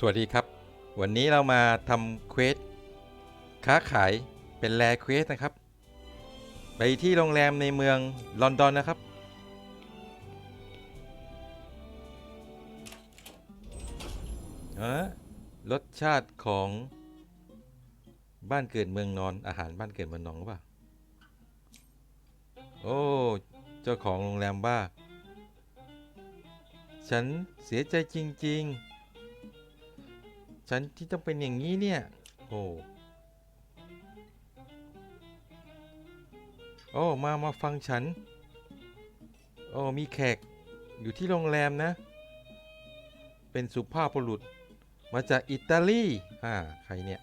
สวัสดีครับ วันนี้เรามาทำเควสค้าขายเป็นแลเควสนะครับ ไปที่โรงแรมในเมืองลอนดอนนะครับ รสชาติของบ้านเกิดเมืองนอนอาหารบ้านเกิดเมืองนอนหรือเปล่า โอ้ เจ้าของโรงแรมบ้า ฉันเสียใจจริง ๆ ฉันที่ต้องเป็นอย่างนี้เนี่ย โอ้โอ้มามาฟังฉัน โอ้มีแขกอยู่ที่โรงแรมนะ เป็นสุภาพบุรุษ มาจากอิตาลีอ่าใครเนี่ย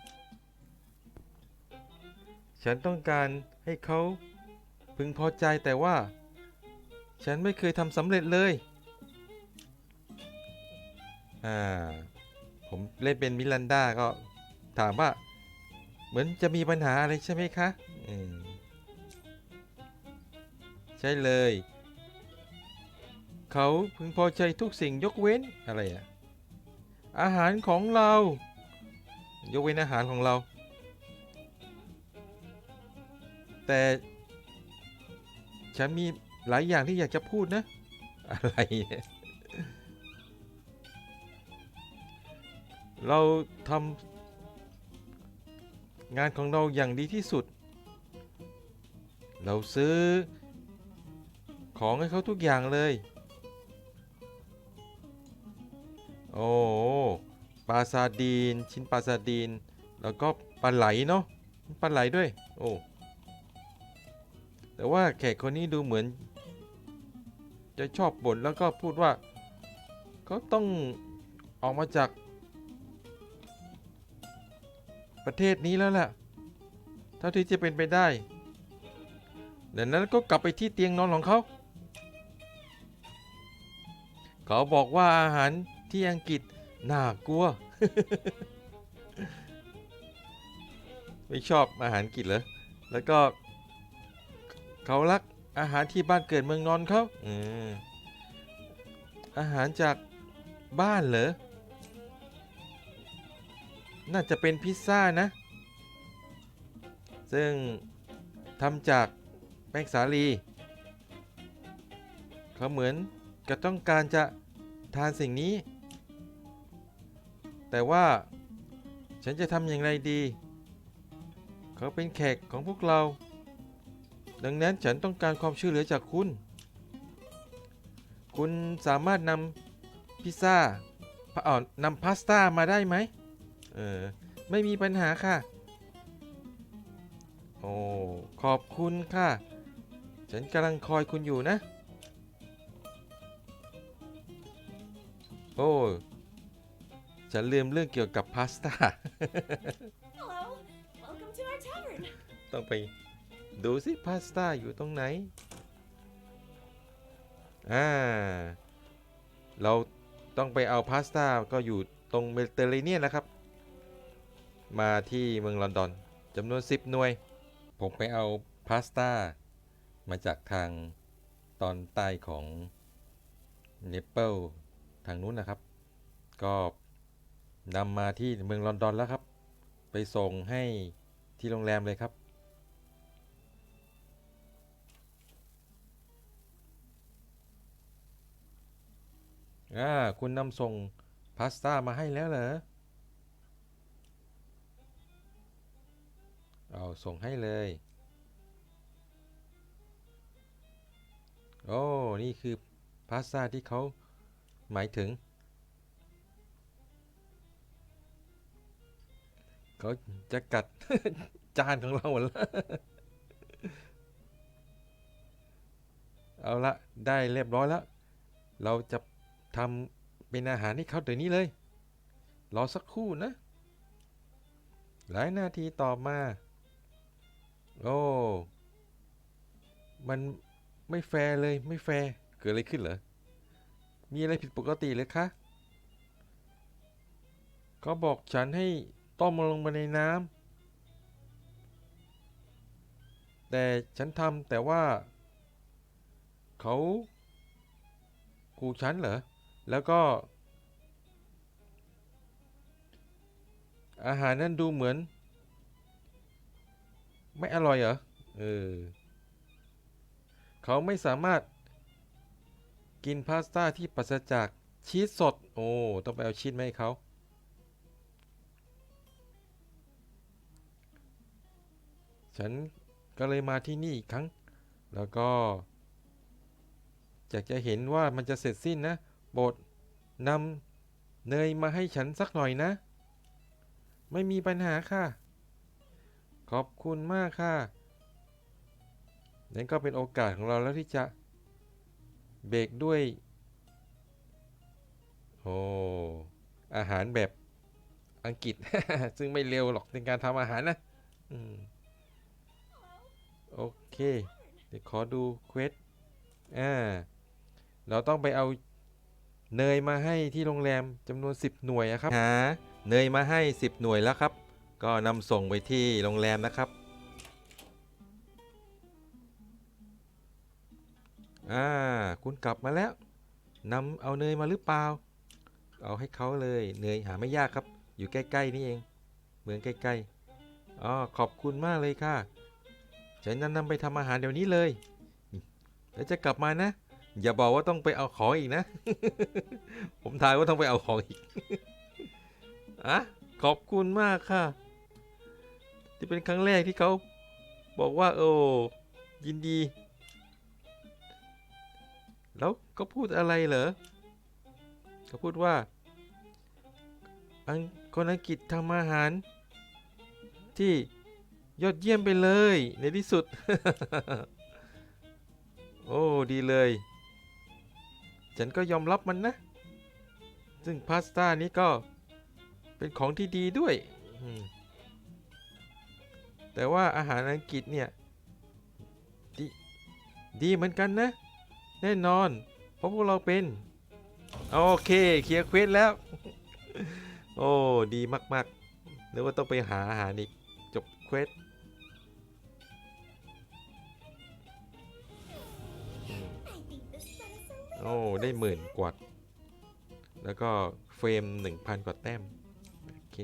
ฉันต้องการให้เขาพึงพอใจแต่ว่า ฉันไม่เคยทำสำเร็จเลย อ่า ผมเล่นเป็นมิลันดาก็ถามว่า เหมือนจะมีปัญหาอะไรใช่ไหมคะมใช่เลย เขาพึงพอใจทุกสิ่งยกเว้นอะไรอะอาหารของเรา ยกเว้นอาหารของเรา แต่ฉันมีหลายอย่างที่อยากจะพูดนะ อะไร เราทำงานของเราอย่างดีที่สุด เราซื้อ ของให้เขาทุกอย่างเลย โอ้ปลาซาดีน ชิ้นปลาซาดีน แล้วก็ปลาไหลเนาะปลาไหลด้วย โอ้ แต่ว่าแขกคนนี้ดูเหมือน จะชอบบ่นแล้วก็พูดว่า เขาต้องออกมาจาก ประเทศนี้แล้วล่ะ เท่าที่จะเป็นไปได้ดังนั้นก็กลับไปที่เตียงนอนของเขา เขาบอกว่าอาหารที่อังกฤษน่ากลัว ไม่ชอบอาหารอังกฤษเหรอ แล้วก็เขารักอาหารที่บ้านเกิดเมืองนอนเขาอืมอาหารจากบ้านเหรอ น่าจะเป็นพิซซ่านะ ซึ่งทำจากแป้งสาลี เขาเหมือนกับต้องการจะทานสิ่งนี้ แต่ว่าฉันจะทำอย่างไรดี เขาเป็นแขกของพวกเรา ดังนั้นฉันต้องการความช่วยเหลือจากคุณ คุณสามารถนำพิซซ่าเอ่อนำพาสต้ามาได้ไหม เออ ไม่มีปัญหาค่ะ โอ้ ขอบคุณค่ะ ฉันกำลังคอยคุณอยู่นะ โอ้ ฉันลืมเรื่องเกี่ยวกับพาสต้า Hello, welcome to our tavern. ต้องไปดูสิพาสต้าอยู่ตรงไหน อ่า เราต้องไปเอาพาสต้าก็อยู่ตรงเมดิเตอร์เรเนียนนะครับ มาที่เมืองลอนดอนจำนวน 10 หน่วย ผมไปเอาพาสต้า มาจากทางตอนใต้ของเนเปิลทางนู้นนะครับ ก็นำมาที่เมืองลอนดอนแล้วครับ ไปส่งให้ที่โรงแรมเลยครับ อ่า คุณนำส่งพาสต้ามาให้แล้วเหรอ เอาส่งให้เลย โอ้ นี่คือพาสต้าที่เขาหมายถึง เขาจะกัด จานของเราหมดแล้วเอาละได้เรียบร้อยแล้ว เราจะทำเป็นอาหารให้เขาเดี๋ยวนี้เลย รอสักครู่นะ หลายนาทีต่อมา โอ้ มันไม่แฟร์เลยไม่แฟร์เกิดอะไรขึ้นเหรอ มีอะไรผิดปกติเลยคะเขาบอกฉันให้ต้มมันลงไปในน้ำแต่ฉันทำแต่ว่า เขากูฉันเหรอ แล้วก็ อาหารนั่นดูเหมือน ไม่อร่อยเหรอ เออ เขาไม่สามารถกินพาสต้าที่ปราศจากชีสสด โอ้ ต้องไปเอาชีสมาให้เขา ฉันก็เลยมาที่นี่อีกครั้ง แล้วก็อยากจะเห็นว่ามันจะเสร็จสิ้นนะโปรดนำเนยมาให้ฉันสักหน่อยนะ ไม่มีปัญหาค่ะ ขอบคุณมากค่ะนั่นก็เป็นโอกาสของเราแล้วที่จะเบรกด้วย โอ้ อาหารแบบอังกฤษ ซึ่งไม่เร็วหรอกในการทำอาหารนะอโอเค เดี๋ยวขอดูเควสอ่า เราต้องไปเอาเนยมาให้ที่โรงแรมจำนวน 10 หน่วยอะครับหาเนยมาให้ 10 หน่วยแล้วครับ ก็นำส่งไปที่โรงแรมนะครับ อ่า คุณกลับมาแล้วนำเอาเนยมาหรือเปล่า เอาให้เขาเลยเนยหาไม่ยากครับ อยู่ใกล้ ๆ นี่เอง เมืองใกล้ๆอ๋อขอบคุณมากเลยค่ะฉันจะนนำไปทำอาหารเดี๋ยวนี้เลย แล้วจะกลับมานะ อย่าบอกว่าต้องไปเอาของอีกนะ ผมทายว่าต้องไปเอาของอีกอะขอบคุณมากค่ะ ที่เป็นครั้งแรกที่เขาบอกว่า โอ้ยินดี แล้วก็พูดอะไรเหรอเขาพูดว่าอังคนอังกฤษทำอาหาร ที่ยอดเยี่ยมไปเลย ในที่สุด โอ้ดีเลย ฉันก็ยอมรับมันนะ ซึ่งพาสต้านี้ก็เป็นของที่ดีด้วย แต่ว่าอาหารอังกฤษเนี่ยดีดีเหมือนกันนะ แน่นอน เพราะพวกเราเป็น โอเคเคลียร์เควสแล้ว โอ้ดีมากๆนึกว่าต้องไปหาอาหารอีกจบเควสโอ้ได้หมื่นกว่าแล้วก็เฟรม 1,000 กว่าแต้ม โอเค